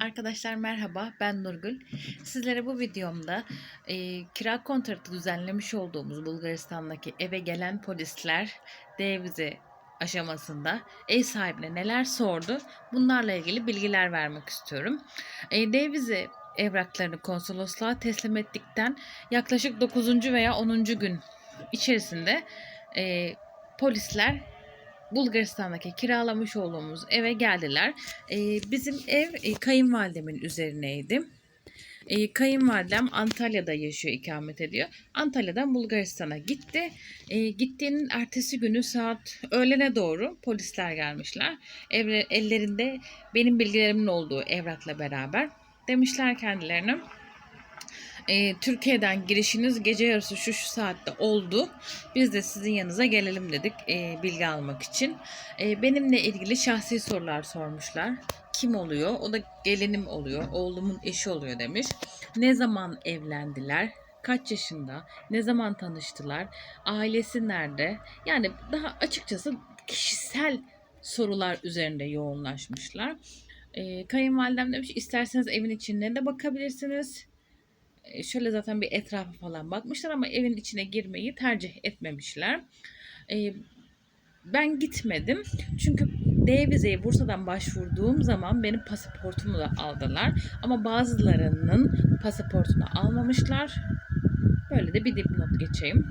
Arkadaşlar merhaba ben Nurgül. Sizlere bu videomda e, kira kontratı düzenlemiş olduğumuz Bulgaristan'daki eve gelen polisler D aşamasında ev sahibine neler sordu bunlarla ilgili bilgiler vermek istiyorum. E, D evraklarını konsolosluğa teslim ettikten yaklaşık 9. veya 10. gün içerisinde e, polisler Bulgaristan'daki kiralamış olduğumuz eve geldiler. Ee, bizim ev e, kayınvalidemin üzerineydi. Ee, kayınvalidem Antalya'da yaşıyor, ikamet ediyor. Antalya'dan Bulgaristan'a gitti. Ee, gittiğinin ertesi günü saat öğlene doğru polisler gelmişler. Ellerinde benim bilgilerimin olduğu evrakla beraber. Demişler kendilerine e, Türkiye'den girişiniz gece yarısı şu şu saatte oldu. Biz de sizin yanınıza gelelim dedik e, bilgi almak için. E, benimle ilgili şahsi sorular sormuşlar. Kim oluyor? O da gelinim oluyor. Oğlumun eşi oluyor demiş. Ne zaman evlendiler? Kaç yaşında? Ne zaman tanıştılar? Ailesi nerede? Yani daha açıkçası kişisel sorular üzerinde yoğunlaşmışlar. E, kayınvalidem demiş isterseniz evin içinde de bakabilirsiniz şöyle zaten bir etrafa falan bakmışlar ama evin içine girmeyi tercih etmemişler. E, ben gitmedim. Çünkü D vizeye Bursa'dan başvurduğum zaman benim pasaportumu da aldılar. Ama bazılarının pasaportunu almamışlar. Böyle de bir dipnot geçeyim.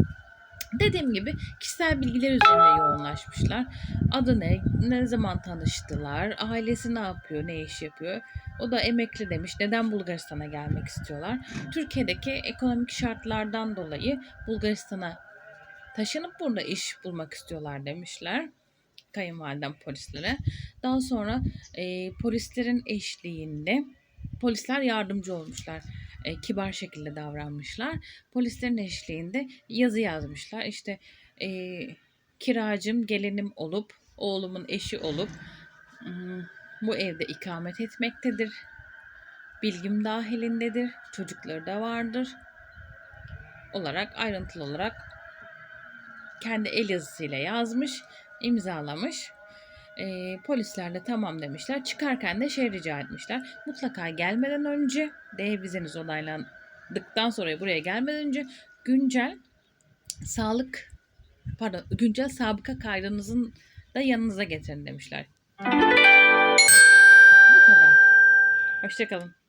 Dediğim gibi kişisel bilgiler üzerinde yoğunlaşmışlar. Adı ne, ne zaman tanıştılar, ailesi ne yapıyor, ne iş yapıyor. O da emekli demiş. Neden Bulgaristan'a gelmek istiyorlar? Türkiye'deki ekonomik şartlardan dolayı Bulgaristan'a taşınıp burada iş bulmak istiyorlar demişler kayınvalidem polislere. Daha sonra e, polislerin eşliğinde polisler yardımcı olmuşlar. E, kibar şekilde davranmışlar. Polislerin eşliğinde yazı yazmışlar. İşte e, kiracım gelinim olup oğlumun eşi olup hmm, bu evde ikamet etmektedir. Bilgim dahilindedir. Çocukları da vardır. Olarak ayrıntılı olarak kendi el yazısıyla yazmış, imzalamış. E, polisler de tamam demişler. Çıkarken de şey rica etmişler. Mutlaka gelmeden önce D vizeniz onaylandıktan sonra buraya gelmeden önce güncel sağlık pardon güncel sabıka kaydınızın da yanınıza getirin demişler. Bu kadar. Hoşçakalın.